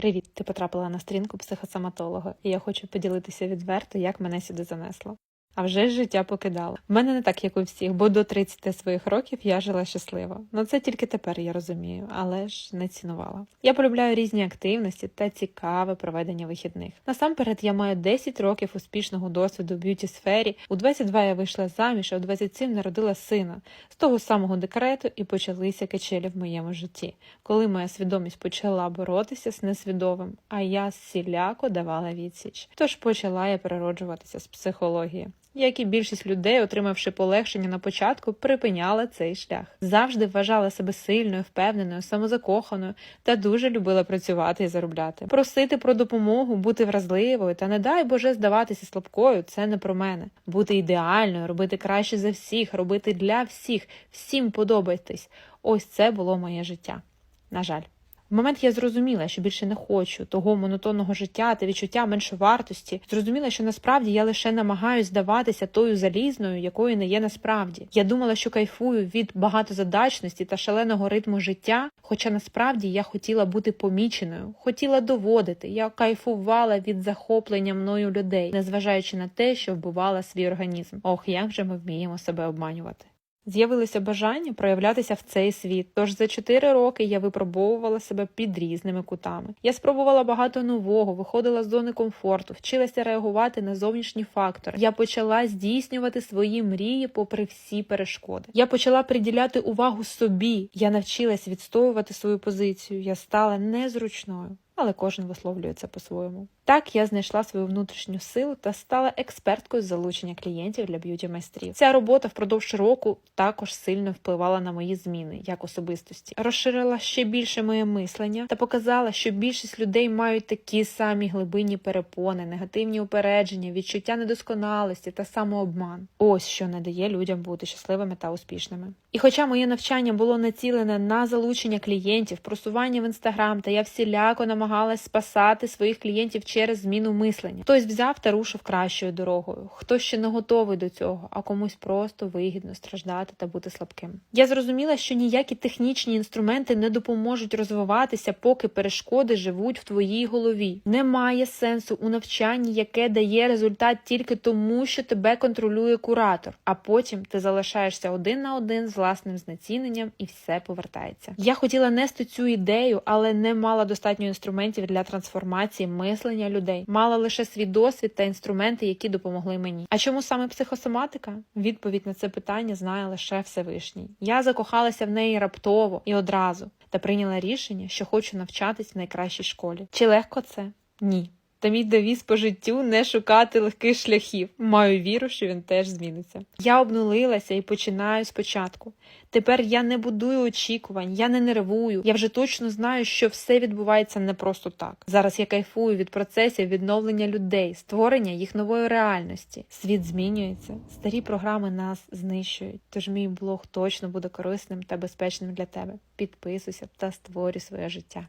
Привіт! Ти потрапила на сторінку психосоматолога, і я хочу поділитися відверто, як мене сюди занесло. А вже ж життя покидало. В мене не так, як у всіх, бо до 30 своїх років я жила щасливо. Ну це тільки тепер я розумію, але ж не цінувала. Я полюбляю різні активності та цікаве проведення вихідних. Насамперед, я маю 10 років успішного досвіду в б'юті сфері. У 22 я вийшла заміж, а у 27 народила сина з того самого декрету і почалися качелі в моєму житті, коли моя свідомість почала боротися з несвідомим, а я всіляко давала відсіч. Тож почала я перероджуватися з психології. Як і більшість людей, отримавши полегшення на початку, припиняла цей шлях. Завжди вважала себе сильною, впевненою, самозакоханою та дуже любила працювати і заробляти. Просити про допомогу, бути вразливою та не дай Боже здаватися слабкою це не про мене. Бути ідеальною, робити краще за всіх, робити для всіх, всім подобатись. Ось це було моє життя. На жаль. В момент я зрозуміла, що більше не хочу того монотонного життя та відчуття меншовартості. Зрозуміла, що насправді я лише намагаюсь здаватися тою залізною, якою не є насправді. Я думала, що кайфую від багатозадачності та шаленого ритму життя, хоча насправді я хотіла бути поміченою, хотіла доводити. Я кайфувала від захоплення мною людей, незважаючи на те, що вбивала свій організм. Ох, як же ми вміємо себе обманювати. З'явилося бажання проявлятися в цей світ. Тож за чотири роки я випробовувала себе під різними кутами. Я спробувала багато нового, виходила з зони комфорту, вчилася реагувати на зовнішні фактори. Я почала здійснювати свої мрії попри всі перешкоди. Я почала приділяти увагу собі. Я навчилась відстоювати свою позицію. Я стала незручною. Але кожен висловлює це по-своєму. Так я знайшла свою внутрішню силу та стала експерткою з залучення клієнтів для б'юті майстрів. Ця робота впродовж року також сильно впливала на мої зміни як особистості, розширила ще більше моє мислення та показала, що більшість людей мають такі самі глибинні перепони, негативні упередження, відчуття недосконалості та самообман. Ось що не дає людям бути щасливими та успішними. І хоча моє навчання було націлене на залучення клієнтів, просування в інстаграм, та я всіляко намагалась спасати своїх клієнтів через зміну мислення. Хтось взяв та рушив кращою дорогою, хтось ще не готовий до цього, а комусь просто вигідно страждати та бути слабким. Я зрозуміла, що ніякі технічні інструменти не допоможуть розвиватися, поки перешкоди живуть в твоїй голові. Немає сенсу у навчанні, яке дає результат тільки тому, що тебе контролює куратор, а потім ти залишаєшся один на один з власним знеціненням і все повертається. Я хотіла нести цю ідею, але не мала достатньо інструментів для трансформації мислення людей. Мала лише свій досвід та інструменти, які допомогли мені. А чому саме психосоматика? Відповідь на це питання знає лише Всевишній. Я закохалася в неї раптово і одразу та прийняла рішення, що хочу навчатись в найкращій школі. Чи легко це? Ні. Та мій девіз по життю не шукати легких шляхів. Маю віру, що він теж зміниться. Я обнулилася і починаю спочатку. Тепер я не будую очікувань, я не нервую. Я вже точно знаю, що все відбувається не просто так. Зараз я кайфую від процесів відновлення людей, створення їх нової реальності. Світ змінюється, старі програми нас знищують. Тож мій блог точно буде корисним та безпечним для тебе. Підписуйся та створюй своє життя.